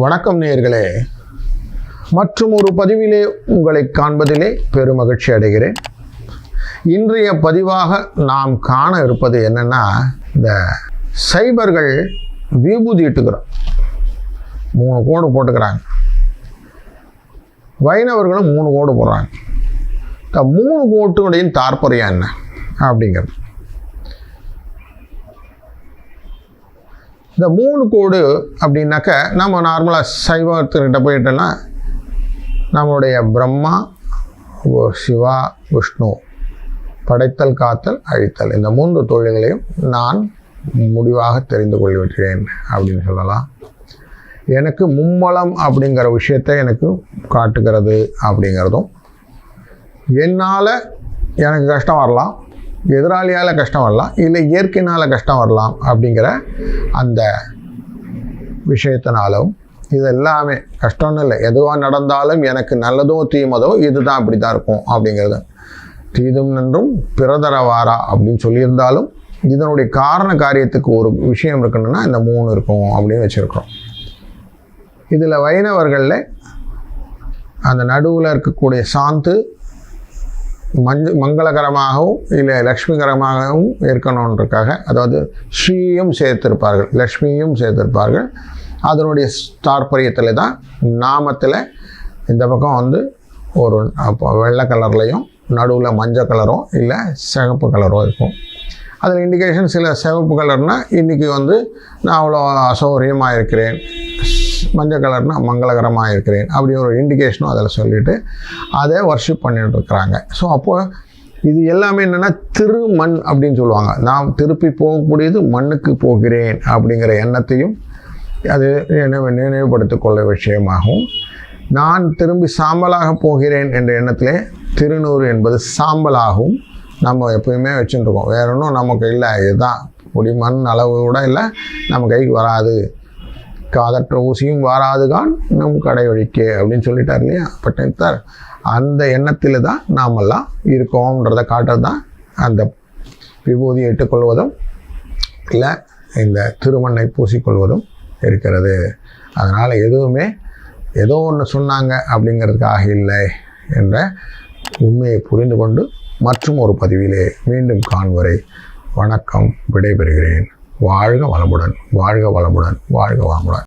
வணக்கம் நேயர்களே. மற்றும் ஒரு பதிவிலே உங்களை காண்பதிலே பெருமகிழ்ச்சி அடைகிறேன். இன்றைய பதிவாக நாம் காண இருப்பது என்னென்னா இந்த சைபர்கள் விபூதி இட்டுக்கிறோம். மூணு கோடு போட்டுக்கிறாங்க. வைணவர்களும் மூணு கோடு போடுறாங்க. இந்த மூணு கோட்டுடைய தாற்பயம் என்ன? அப்படிங்கிறது. இந்த மூணு கோடு அப்படின்னாக்க நம்ம நார்மலாக சைவத்துக்கிட்ட போயிட்டோன்னா நம்மளுடைய பிரம்மா ஓ- சிவா விஷ்ணு படைத்தல் காத்தல் அழித்தல். இந்த மூன்று தொழில்களையும் நான் முடிவாக தெரிந்து கொள்கிறேன் அப்படின்னு சொல்லலாம். எனக்கு மும்மலம் அப்படிங்கிற விஷயத்தை எனக்கு காட்டுகிறது அப்படிங்கிறதும் என்னால் எனக்கு கஷ்டம் வரலாம். எதிராளியால் கஷ்டம் வரலாம் இல்லை இயற்கையினால் கஷ்டம் வரலாம் அப்படிங்கிற அந்த விஷயத்தினாலும் இது எல்லாமே கஷ்டம்னு இல்லை. எதுவாக நடந்தாலும் எனக்கு நல்லதோ தீமதோ இதுதான் இப்படி தான் இருக்கும் அப்படிங்கிறது. தீதும் நன்றும் பிறதரவாரா அப்படின்னு சொல்லியிருந்தாலும் இதனுடைய காரண காரியத்துக்கு ஒரு விஷயம் இருக்கணும்னா இந்த மூணு இருக்கும் அப்படின்னு வச்சுருக்கிறோம். இதில் வைணவர்களில் அந்த நடுவில் இருக்கக்கூடிய சாந்து மஞ்ச மங்களகரமாகவும் இல்லை லக்ஷ்மிகரமாகவும் இருக்கணுன்றக்காக அதாவது ஸ்ரீயும் சேர்த்திருப்பார்கள் லக்ஷ்மியும் சேர்த்திருப்பார்கள். அதனுடைய தாற்பயத்தில் தான் நாமத்தில் இந்த பக்கம் வந்து ஒரு அப்போ வெள்ளை கலர்லையும் நடுவில் மஞ்சள் கலரோ இல்லை சிகப்பு கலரோ இருக்கும். அதில் இண்டிகேஷன் சில சிவப்பு கலர்னால் இன்றைக்கி வந்து நான் அவ்வளோ அசௌகரியமாக இருக்கிறேன். மஞ்சள் கலர்னால் மங்களகரமாக இருக்கிறேன் அப்படி ஒரு இண்டிகேஷனும் அதில் சொல்லிவிட்டு அதை வர்ஷிப் பண்ணிட்டு இருக்கிறாங்க. ஸோ அப்போது இது எல்லாமே என்னென்னா திருமண் அப்படின்னு சொல்லுவாங்க. நாம் திருப்பி போகக்கூடியது மண்ணுக்கு போகிறேன் அப்படிங்கிற எண்ணத்தையும் அது நினைவு நினைவுபடுத்திக் கொள்ள விஷயமாகவும் நான் திரும்பி சாம்பலாக போகிறேன் என்ற எண்ணத்திலே திருநூறு என்பது சாம்பலாகவும் நம்ம எப்பயுமே வச்சுட்டுருக்கோம் வேற ஒன்றும் நமக்கு இல்லை இதுதான். பொடி மண் அளவு கூட இல்லை. நம்ம கைக்கு வராது. காதற்ற ஊசியும் வாராதுகான் நம் கடை வழிக்கே அப்படின்னு சொல்லிட்டார் இல்லையா? பட்டத்தார் அந்த எண்ணத்தில் தான் நாமெல்லாம் இருக்கோம்ன்றதை காட்டுறது தான் அந்த விபூதியை இட்டுக்கொள்வதும் இல்லை இந்த திருமண்ணை பூசிக்கொள்வதும் இருக்கிறது. அதனால் எதுவுமே ஏதோ ஒன்று சொன்னாங்க அப்படிங்கிறதுக்காக இல்லை என்ற உண்மையை புரிந்து கொண்டு மற்றும் ஒரு பதிவிலே மீண்டும் காண்வரை வணக்கம் விடைபெறுகிறேன். வாழ்க வளமுடன் வாழ்க வளமுடன் வாழ்க வளமுடன்.